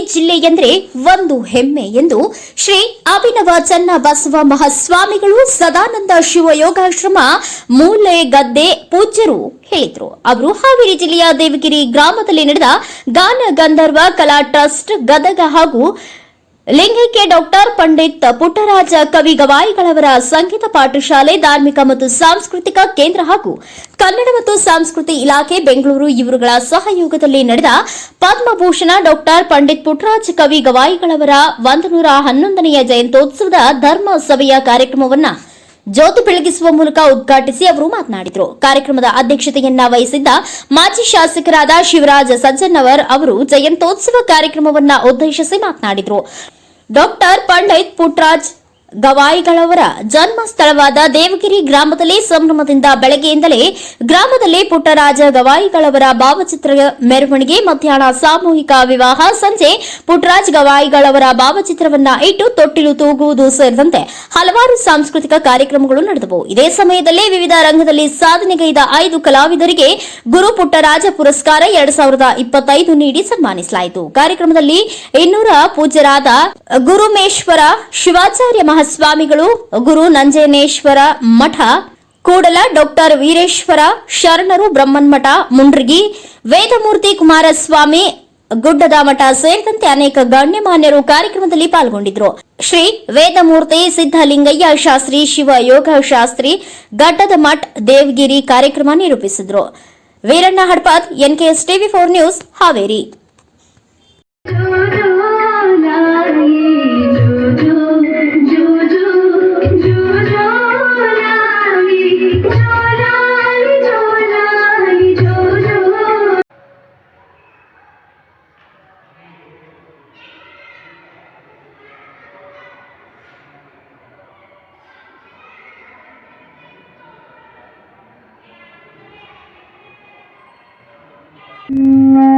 ಜಿಲ್ಲೆ ಎಂದರೆ ಒಂದು ಹೆಮ್ಮೆ ಎಂದು ಶ್ರೀ ಅಭಿನವ ಚನ್ನ ಬಸವ ಮಹಾಸ್ವಾಮಿಗಳು ಸದಾನಂದ ಶಿವ ಯೋಗಾಶ್ರಮ ಮೂಲೆ ಗದ್ದೆ ಪೂಜ್ಯರು ಹೇಳಿದರು. ಅವರು ಹಾವೇರಿ ಜಿಲ್ಲೆಯ ದೇವಗಿರಿ ಗ್ರಾಮದಲ್ಲಿ ನಡೆದ ಗಾನ ಗಂಧರ್ವ ಕಲಾ ಟ್ರಸ್ಟ್ ಗದಗ ಹಾಗೂ ಲಿಂಗೈಕ್ಯ ಡಾಕ್ಟರ್ ಪಂಡಿತ್ ಪುಟ್ಟರಾಜ ಕವಿ ಗವಾಯಿಗಳವರ ಸಂಗೀತ ಪಾಠಶಾಲೆ ಧಾರ್ಮಿಕ ಮತ್ತು ಸಾಂಸ್ಕೃತಿಕ ಕೇಂದ್ರ ಹಾಗೂ ಕನ್ನಡ ಮತ್ತು ಸಂಸ್ಕೃತಿ ಇಲಾಖೆ ಬೆಂಗಳೂರು ಇವರುಗಳ ಸಹಯೋಗದಲ್ಲಿ ನಡೆದ ಪದ್ಮಭೂಷಣ ಡಾಕ್ಟರ್ ಪಂಡಿತ್ ಪುಟ್ಟರಾಜ ಕವಿ ಗವಾಯಿಗಳವರ ಒಂದು ನೂರ ಹನ್ನೊಂದನೆಯ ಜಯಂತ್ಯೋತ್ಸವದ ಧರ್ಮ ಸಭೆಯ ಕಾರ್ಯಕ್ರಮವನ್ನು ಜ್ಯೋತಿ ಬೆಳಗಿಸುವ ಮೂಲಕ ಉದ್ಘಾಟಿಸಿ ಅವರು ಮಾತನಾಡಿದರು. ಕಾರ್ಯಕ್ರಮದ ಅಧ್ಯಕ್ಷತೆಯನ್ನ ವಹಿಸಿದ್ದ ಮಾಜಿ ಶಾಸಕರಾದ ಶಿವರಾಜ ಸಜ್ಜನವರ್ ಅವರು ಜಯಂತೋತ್ಸವ ಕಾರ್ಯಕ್ರಮವನ್ನ ಉದ್ದೇಶಿಸಿ ಮಾತನಾಡಿದರು. ಡಾಕ್ಟರ್ ಪಂಡಿತ್ ಪುಟ್ರಾಜ್ ಗವಾಯಿಗಳವರ ಜನ್ಮ ಸ್ಥಳವಾದ ದೇವಗಿರಿ ಗ್ರಾಮದಲ್ಲಿ ಸಂಭ್ರಮದಿಂದ ಬೆಳಗ್ಗೆಯಿಂದಲೇ ಗ್ರಾಮದಲ್ಲಿ ಪುಟ್ಟರಾಜ ಗವಾಯಿಗಳವರ ಭಾವಚಿತ್ರ ಮೆರವಣಿಗೆ, ಮಧ್ಯಾಹ್ನ ಸಾಮೂಹಿಕ ವಿವಾಹ, ಸಂಜೆ ಪುಟ್ಟರಾಜ್ ಗವಾಯಿಗಳವರ ಭಾವಚಿತ್ರವನ್ನ ಇಟ್ಟು ತೊಟ್ಟಿಲು ತೂಗುವುದು ಸೇರಿದಂತೆ ಹಲವಾರು ಸಾಂಸ್ಕೃತಿಕ ಕಾರ್ಯಕ್ರಮಗಳು ನಡೆದವು. ಇದೇ ಸಮಯದಲ್ಲಿ ವಿವಿಧ ರಂಗದಲ್ಲಿ ಸಾಧನೆಗೈದ ಐದು ಕಲಾವಿದರಿಗೆ ಗುರು ಪುಟ್ಟರಾಜ ಪುರಸ್ಕಾರ ಎರಡ್ ಸಾವಿರದ ಇಪ್ಪತ್ತೈದು ನೀಡಿ ಸನ್ಮಾನಿಸಲಾಯಿತು. ಕಾರ್ಯಕ್ರಮದಲ್ಲಿ ಇನ್ನೂರ ಪೂಜ್ಯರಾದ ಗುರುಮೇಶ್ವರ ಶಿವಾಚಾರ್ಯ ಮಹಾಸ್ವಾಮಿಗಳು ಗುರು ನಂಜನೇಶ್ವರ ಮಠ, ಕೂಡಲ ಡಾಕ್ಟರ್ ವೀರೇಶ್ವರ ಶರಣರು ಬ್ರಹ್ಮನ್ಮಠ, ಮುಂಡ್ರಿಗಿ, ವೇದಮೂರ್ತಿ ಕುಮಾರಸ್ವಾಮಿ ಗುಡ್ಡದ ಮಠ ಸೇರಿದಂತೆ ಅನೇಕ ಗಣ್ಯಮಾನ್ಯರು ಕಾರ್ಯಕ್ರಮದಲ್ಲಿ ಪಾಲ್ಗೊಂಡಿದ್ರು ಶ್ರೀ ವೇದಮೂರ್ತಿ ಸಿದ್ದಲಿಂಗಯ್ಯ ಶಾಸ್ತ್ರಿ ಶಿವ ಯೋಗ ಶಾಸ್ತ್ರಿ ಗಡ್ಡದ ಮಠ ದೇವಗಿರಿ ಕಾರ್ಯಕ್ರಮ ನಿರೂಪಿಸಿದ್ರು. Veeranna Hadpat, NKS TV four news, Haveri. Mm-hmm.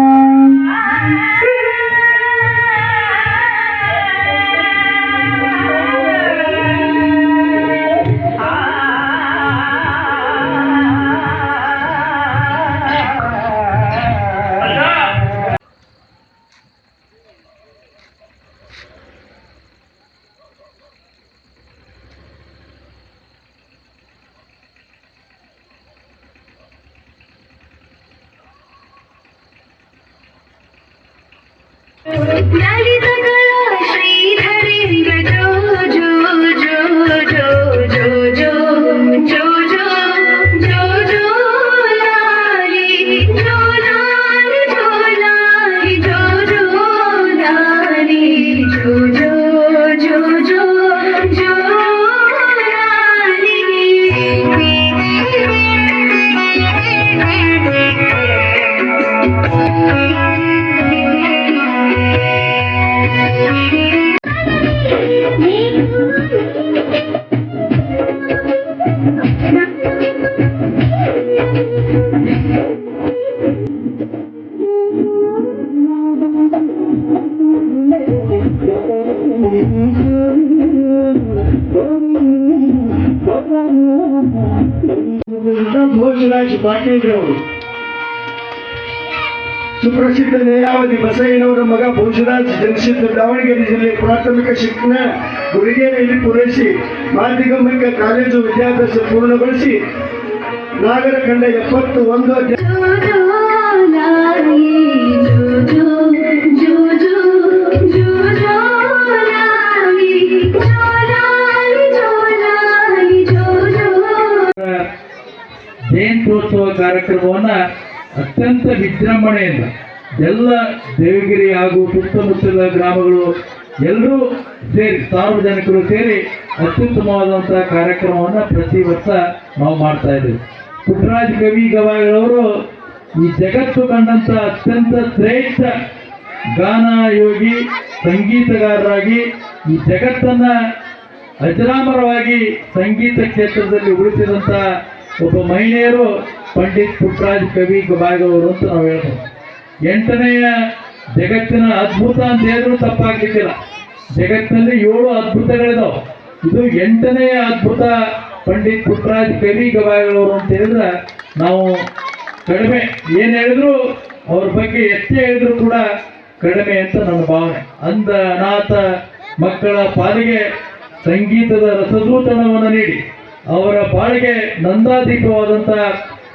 Dale. ಅವರು ಸುಪ್ರಸಿದ್ಧ ನೇರಾವತಿ ಬಸಯ್ಯನವರ ಮಗ ಭೋಜರಾಜ್ ಜನಿಸಿದ್ದು ದಾವಣಗೆರೆ ಜಿಲ್ಲೆ ಪ್ರಾಥಮಿಕ ಶಿಕ್ಷಣ ಗುಡಿಗೇರಿಯಲ್ಲಿ ಪೂರೈಸಿ ಮಾಧ್ಯಮಿಕ ಕಾಲೇಜು ವಿದ್ಯಾಭ್ಯಾಸ ಪೂರ್ಣಗೊಳಿಸಿ ನಾಗರ ಕಂಡ ಎಪ್ಪತ್ತು ಒಂದು ಜಯಂತ್ಯೋತ್ಸವ ಕಾರ್ಯಕ್ರಮವನ್ನ ಅತ್ಯಂತ ವಿಜೃಂಭಣೆಯಿಂದ ಎಲ್ಲ ದೇವಗಿರಿ ಹಾಗೂ ಸುತ್ತಮುತ್ತಲ ಗ್ರಾಮಗಳು ಎಲ್ಲರೂ ಸೇರಿ ಸಾರ್ವಜನಿಕರು ಸೇರಿ ಅತ್ಯುತ್ತಮವಾದಂತಹ ಕಾರ್ಯಕ್ರಮವನ್ನು ಪ್ರತಿ ವರ್ಷ ನಾವು ಮಾಡ್ತಾ ಇದ್ದೀವಿ. ಪುಟ್ಟರಾಜ ಕವಿ ಗವಾಯಿಗಳವರು ಈ ಜಗತ್ತು ಕಂಡಂತ ಅತ್ಯಂತ ಶ್ರೇಷ್ಠ ಗಾನ ಯೋಗಿ ಸಂಗೀತಗಾರರಾಗಿ ಈ ಜಗತ್ತನ್ನ ಅಜರಾಮರವಾಗಿ ಸಂಗೀತ ಕ್ಷೇತ್ರದಲ್ಲಿ ಉಳಿಸಿದಂಥ ಒಬ್ಬ ಮಹಿಳೆಯರು ಪಂಡಿತ್ ಪುಟ್ಟರಾಜ್ ಕವಿ ಗವಾಯಿಗಳವರು ಅಂತ ನಾವು ಹೇಳ್ಬೋದು. ಎಂಟನೆಯ ಜಗತ್ತಿನ ಅದ್ಭುತ ಅಂತ ಹೇಳಿದ್ರು ತಪ್ಪಾಗ್ಲಿಕ್ಕಿಲ್ಲ. ಜಗತ್ತಿನಲ್ಲಿ ಏಳು ಅದ್ಭುತಗಳಿದಾವೆ. ಇದು ಎಂಟನೆಯ ಅದ್ಭುತ ಪಂಡಿತ್ ಪುಟ್ಟರಾಜ್ ಕವಿ ಗವಾಯಿಗಳವರು ಅಂತ ಹೇಳಿದ್ರೆ ನಾವು ಕಡಿಮೆ. ಏನು ಹೇಳಿದ್ರು? ಅವ್ರ ಬಗ್ಗೆ ಎಷ್ಟೇ ಹೇಳಿದ್ರು ಕೂಡ ಕಡಿಮೆ ಅಂತ ನನ್ನ ಭಾವನೆ. ಅಂದ ಅನಾಥ ಮಕ್ಕಳ ಪಾಲಿಗೆ ಸಂಗೀತದ ರಸದೂತನವನ್ನು ನೀಡಿ. ಅವರ ಪಾಲಿಗೆ ನಂದಾದೀಪವಾದಂಥ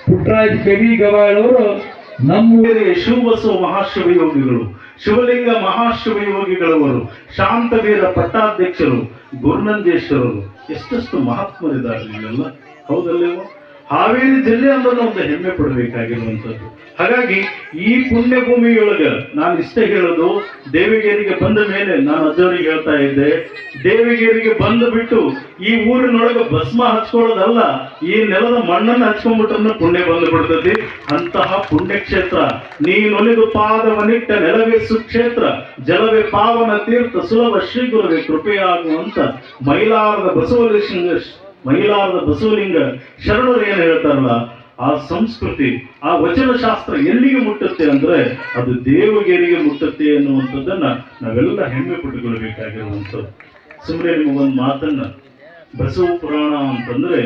ಪುಟ್ಟರಾಜ್ ಕವಿ ಗವಾಳವರು ನಮ್ಮ ಬೇರೆ ಶಿವಬಸವ ಮಹಾಶಿವಯೋಗಿಗಳು ಶಿವಲಿಂಗ ಮಹಾಶಿವಯೋಗಿಗಳವರು ಶಾಂತವೀರ ಪಟ್ಟಾಧ್ಯಕ್ಷರು ಗುರುನಂದೇಶ್ವರರು. ಎಷ್ಟೆಷ್ಟು ಮಹಾತ್ಮರಿದ್ದಾರೆ ನೀವೆಲ್ಲ ಹೌದಲ್ಲೇವೋ ಹಾವೇರಿ ಜಿಲ್ಲೆ ಅಂದ್ರೆ ಒಂದು ಹೆಮ್ಮೆ ಪಡಬೇಕಾಗಿರುವಂಥದ್ದು. ಹಾಗಾಗಿ ಈ ಪುಣ್ಯ ಭೂಮಿಯೊಳಗ ನಾನು ಇಷ್ಟೇ ಹೇಳೋದು, ದೇವಿಗೇರಿಗೆ ಬಂದ ಮೇಲೆ ನಾನು ಅಜ್ಜವರಿಗೆ ಹೇಳ್ತಾ ಇದ್ದೆ, ದೇವಿಗೇರಿಗೆ ಬಂದು ಬಿಟ್ಟು ಈ ಊರಿನೊಳಗೆ ಭಸ್ಮ ಹಚ್ಕೊಳ್ಳೋದಲ್ಲ, ಈ ನೆಲದ ಮಣ್ಣನ್ನು ಹಚ್ಕೊಂಡ್ಬಿಟ್ರೆ ಪುಣ್ಯ ಬಂದು ಬಿಡ್ತದೆ ಅಂತಹ ಪುಣ್ಯಕ್ಷೇತ್ರ, ನೀನೊಲಿದು ಪಾದವನಿಟ್ಟ ನೆಲವೇ ಸುಕ್ಷೇತ್ರ, ಜಲವೇ ಪಾವನ ತೀರ್ಥ ಸುಲಭ ಶ್ರೀ ಗುರುವೇ ಕೃಪೆಯಾಗುವಂತ ಮೈಲಾರದ ಬಸವಲಿಂಗ ಮೈಲಾರದ ಬಸವಲಿಂಗ ಶರಣರು ಏನು ಹೇಳ್ತಾರಲ್ಲ, ಆ ಸಂಸ್ಕೃತಿ, ಆ ವಚನಶಾಸ್ತ್ರ ಎಲ್ಲಿಗೆ ಮುಟ್ಟುತ್ತೆ ಅಂದ್ರೆ ಅದು ದೇವಗೆರಿಗೆ ಮುಟ್ಟುತ್ತೆ ಅನ್ನುವಂಥದ್ದನ್ನ ನಾವೆಲ್ಲ ಹೆಮ್ಮೆ ಪಟ್ಟುಕೊಳ್ಬೇಕಾಗಿರುವಂಥದ್ದು ಸುಮ್ಮನೆ ನಿಮಗೊಂದು ಮಾತನ್ನ, ಬಸವ ಪುರಾಣ ಅಂತಂದ್ರೆ